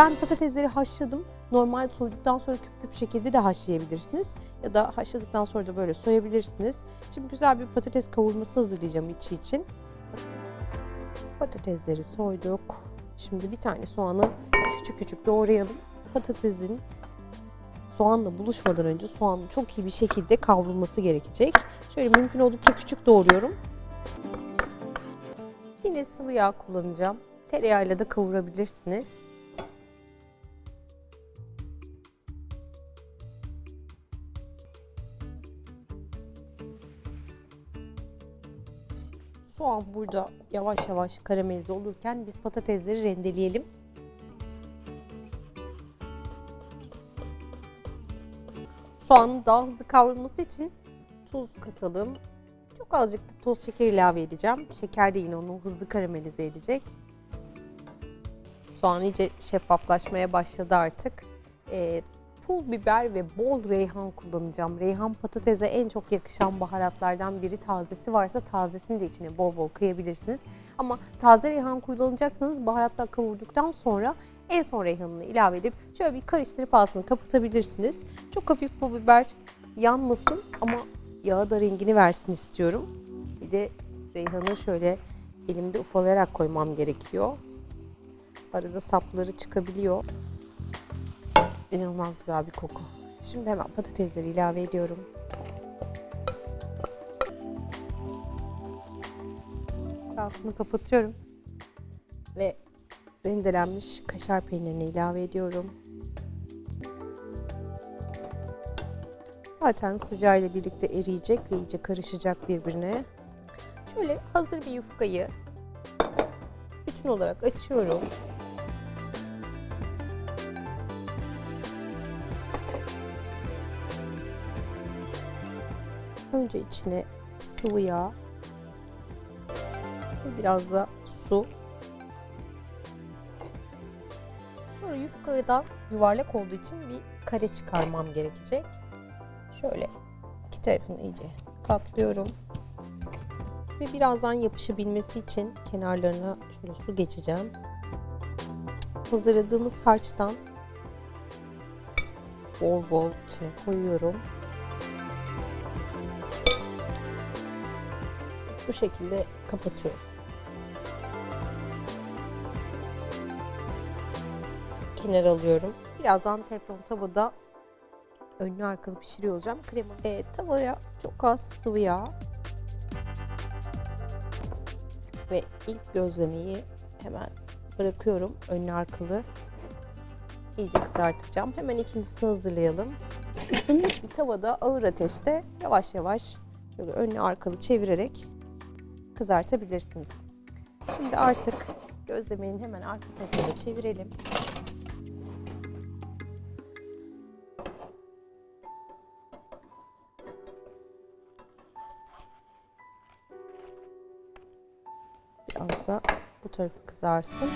Ben patatesleri haşladım. Normal soyduktan sonra küp küp şekilde de haşlayabilirsiniz. Ya da haşladıktan sonra da böyle soyabilirsiniz. Şimdi güzel bir patates kavurması hazırlayacağım içi için. Patatesleri soyduk. Şimdi bir tane soğanı küçük küçük doğrayalım. Patatesin soğanla buluşmadan önce soğanın çok iyi bir şekilde kavrulması gerekecek. Şöyle mümkün oldukça küçük doğruyorum. Yine sıvı yağ kullanacağım. Tereyağıyla da kavurabilirsiniz. Soğan burada yavaş yavaş karamelize olurken biz patatesleri rendeleyelim. Soğanın daha hızlı kavrulması için tuz katalım. Çok azıcık da toz şeker ilave edeceğim. Şeker de yine onu hızlı karamelize edecek. Soğan iyice şeffaflaşmaya başladı artık. Ee, pul biber ve bol reyhan kullanacağım. Reyhan patatese en çok yakışan baharatlardan biri. Tazesi varsa tazesini de içine bol bol kıyabilirsiniz. Ama taze reyhan kullanacaksanız baharatlar kavurduktan sonra en son reyhanını ilave edip şöyle bir karıştırıp ağzını kapatabilirsiniz. Çok hafif pul biber yanmasın ama yağı da rengini versin istiyorum. Bir de reyhanı şöyle elimde ufalayarak koymam gerekiyor. Arada sapları çıkabiliyor. İnanılmaz güzel bir koku. Şimdi hemen patatesleri ilave ediyorum. Altını kapatıyorum. Ve rendelenmiş kaşar peynirini ilave ediyorum. Zaten sıcağıyla birlikte eriyecek ve iyice karışacak birbirine. Şöyle hazır bir yufkayı bütün olarak açıyorum. Önce içine sıvı yağ ve biraz da su. Sonra yufkadan yuvarlak olduğu için bir kare çıkarmam gerekecek. Şöyle iki tarafını iyice katlıyorum. Ve birazdan yapışabilmesi için kenarlarına şöyle su geçeceğim. Hazırladığımız harçtan bol bol içine koyuyorum. Bu şekilde kapatıyorum. Kenara alıyorum. Birazdan teflon tavada önlü arkalı pişiriyor olacağım. Krema. E, tavaya çok az sıvı yağ ve ilk gözlemeyi hemen bırakıyorum önlü arkalı. İyice kızartacağım. Hemen ikincisini hazırlayalım. Isınmış bir tavada ağır ateşte yavaş yavaş şöyle önlü arkalı çevirerek kızartabilirsiniz. Şimdi artık gözlemeyin hemen arka tarafına çevirelim. Biraz da bu tarafı kızarsın.